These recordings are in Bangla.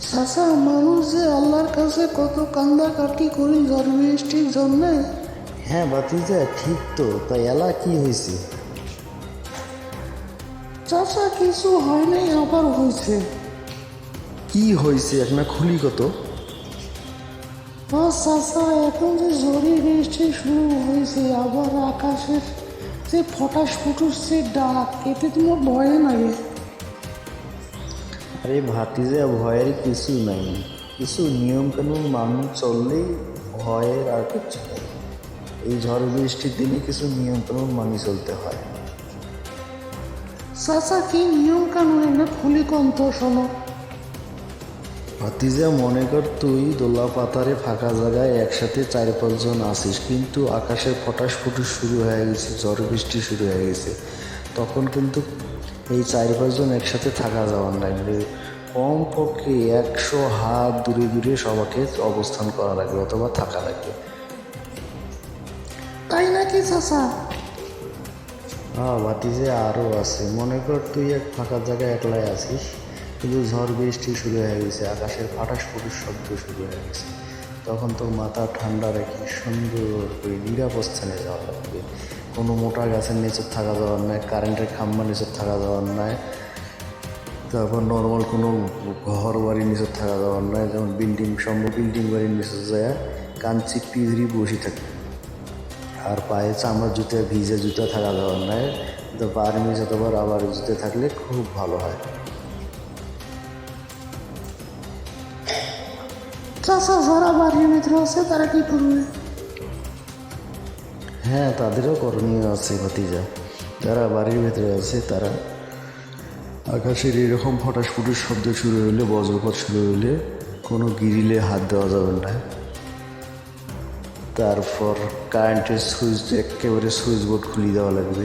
চাচা মানুষ যে আল্লাহর কাছে কত কান্দা কান্দাকাটি করি ঝড় বৃষ্টির জন্যে? হ্যাঁ বাতিজা ঠিক তো। তাই এলা কি হয়েছে চাচা কিছু হয় নাই আবার হয়েছে কি হয়েছে এক না খুলি কত? চাচা এখন যে ঝড়ি বৃষ্টি শুরু হয়েছে আবার আকাশের যে ফটাস ফুটুস যে ডাক এতে তোমার ভয় লাগে আরে ভাতিজা ভয়ের কিছু নাই। কিছু নিয়ম কানুন মান্য চললেই ভয়ের আর কিছু নেই। এই ঝড় বৃষ্টির দিনে কিছু নিয়ম কানুন মানি চলতে হয়। চাচা কি নিয়ম কানুন না খুলি কন্ত শোনো? ভাতিজা মনে কর তুই দোলা পাতারে ফাঁকা জায়গায় একসাথে চার পাঁচজন আসিস কিন্তু আকাশে ফটাস ফুটুস শুরু হয়ে গেছে ঝড় বৃষ্টি শুরু হয়ে গেছে। তখন কিন্তু এই চার পাঁচজন একসাথে থাকা যাওয়ার নাই কম পক্ষে একশো হাত দূরে দূরে সবাকে অবস্থান করা লাগবে অথবা থাকা লাগবে। তাই নাকি চাচা? হ্যাঁ ভাতিজে আরও আছে। মনে কর তুই এক ফাঁকা জায়গায় একলাই আছিস কিন্তু ঝড় বৃষ্টি শুরু হয়ে গেছে আকাশের ফাটাস ফুটুস শব্দ শুরু হয়ে গেছে। তখন তোর মাথা ঠান্ডা রেখে সুন্দর করে নিরাপদ স্থানে যাওয়া লাগবে। কোনো মোটা গাছের নিচে থাকা যাওয়ার নাই কারেন্টের খাম্বা নিচে থাকা যাওয়ার নাই তারপর নর্মাল কোনো ঘর বাড়ির নিচে থাকা যাওয়ার নাই যেমন বিল্ডিং সম্ভব বিল্ডিং বাড়ির নিচে যায় কাঞ্চি পিঁধড়ি বসে থাকে। আর পায়ে চামড়ার জুতো, ভিজে জুতো থাকা যাওয়ার নাই তো বার্মি অথবা রাবার জুতে থাকলে খুব ভালো হয়। চাচা যারা বাড়ির ভিতরে আছে তারা কি করবে? হ্যাঁ তাদেরও করণীয় আছে ভাতিজা। যারা বাড়ির ভেতরে আছে তারা আকাশের এরকম ফটাস ফুটুস শব্দ শুরু হলে বজ্রপাত শুরু হলে কোনো গিরিলে হাত দেওয়া যাবে না। তারপর কারেন্টের সুইচ একেবারে সুইচ বোর্ড খুলে দেওয়া লাগবে।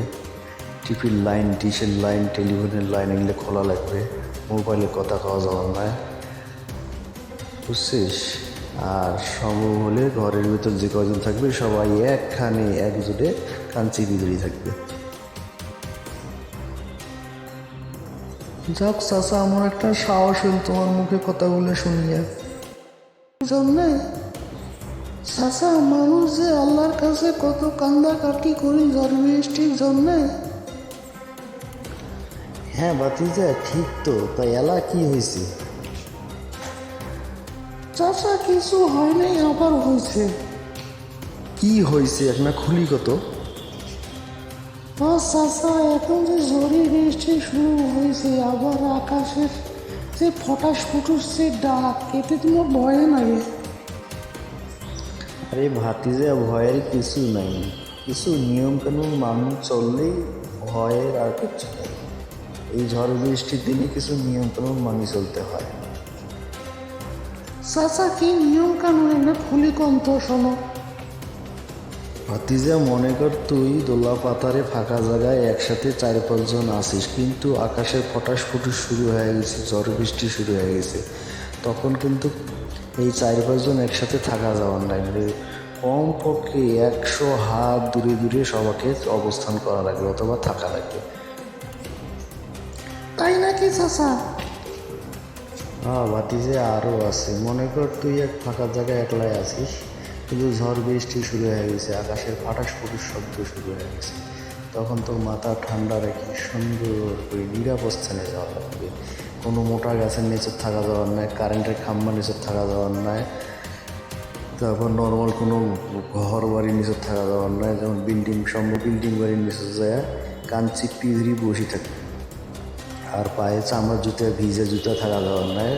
টিভির লাইন ডিশের লাইন টেলিফোনের লাইন এগুলো খোলা লাগবে। মোবাইলে কথা কওয়া যাওয়ার নয় বুঝছিস? আর সম্ভব হলে ঘরের ভিতর যে কজন থাকবে সবাই একখানে একজোটে কাঞ্চি বিদুরি থাকবে। যাক চাচা আমার একটা সাহস হল তোমার মুখে কথাগুলো শুনিয়ে। জন্যে? চাচা মানুষ যে আল্লাহর কাছে কত কান্দা কান্দাকাটি করি ঝড় বৃষ্টির জন্যে? হ্যাঁ বাতিজা ঠিক তো তাই এলা কি হয়েছে? চাচা কিছু হয় নাই আবার হয়েছে। কি হয়েছে? এক না খুলি কত? চাচা এখন যে ঝড়ি বৃষ্টি শুরু হয়েছে আবার আকাশের যে ফটাস ফুটুস যে ডাক এতে তোমার ভয় লাগে আরে ভাতিজা ভয়ের কিছু নাই। কিছু নিয়ম কানুন মান্য চললেই ভয়ের আর কিছু নেই। এই ঝড় বৃষ্টির দিনে কিছু নিয়ম কানুন মানি চলতে হয়। চাচা কি নিয়ম কানুন না খুলি কন্ত শোনো। ভাতিজা মনে কর তুই দোলা পাতারে ফাঁকা জায়গায় একসাথে চার পাঁচজন আসিস কিন্তু আকাশের ফটাস ফুটুস শুরু হয়ে গেছে ঝড় বৃষ্টি শুরু হয়ে গেছে। তখন কিন্তু এই চার পাঁচজন একসাথে থাকা যাওয়ার নাই কম পক্ষে একশো হাত দূরে দূরে সবাকে অবস্থান করা লাগবে অথবা থাকা লাগবে। তাই নাকি চাচা হ্যাঁ ভাতিজে আরও আছে। মনে কর তুই এক ফাঁকা জায়গায় একলাই আছিস, কিন্তু ঝড়, বৃষ্টি শুরু হয়ে গেছে, আকাশের ফাটাস ফুটুস শব্দ শুরু হয়ে গেছে। তখন তোর মাথা ঠান্ডা রেখে সুন্দর করে নিরাপস্থানে যাওয়া লাগবে। কোনো মোটা গাছের নিচে থাকা যাওয়ার নাই কারেন্টের খাম্বা নিচে থাকা যাওয়ার নাই তারপর নর্মাল কোনো ঘর বাড়ির নিচে থাকা যাওয়ার নাই যেমন বিল্ডিং সম্ভব বিল্ডিং বাড়ির নিচে যায় কাঞ্চি পিঁধড়ি বসে থাকে আর পায়ে চামড়ার জুতো ভিজে জুতো থাকা যাওয়ার নাই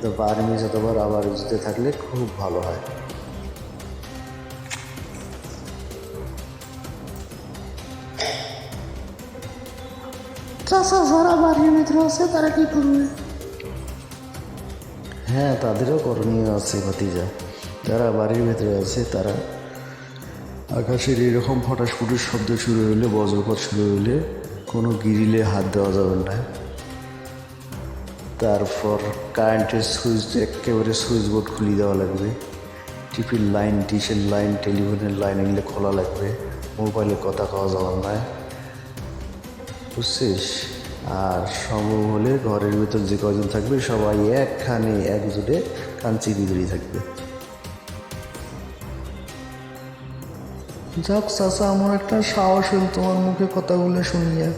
তো বার্মি অথবা রাবার জুতো থাকলে খুব ভালো হয়। যারা বাড়ির ভিতরে আছে তারা কি করবে? হ্যাঁ তাদেরও করণীয় আছে ভাতিজা। যারা বাড়ির ভেতরে আছে তারা আকাশের এরকম ফটাস ফুটুস শব্দ শুরু হলে বজ্রপাত শুরু হলে কোনো গিরিলে হাত দেওয়া যাবে না। তারপর কারেন্টের সুইচ একেবারে সুইচ বোর্ড খুলে দেওয়া লাগবে। টিভির লাইন ডিশের লাইন টেলিফোনের লাইন এগুলো খোলা লাগবে। মোবাইলে কথা কওয়া যাওয়ার নয় বুঝছিস? আর সম্ভব হলে ঘরের ভিতর যে কজন থাকবে সবাই একখানে একজোটে কাঞ্চি বিদুরি থাকবে। যাক চাচা, আমার একটা সাহস হল তোমার মুখে কথাগুলো শুনিয়ে।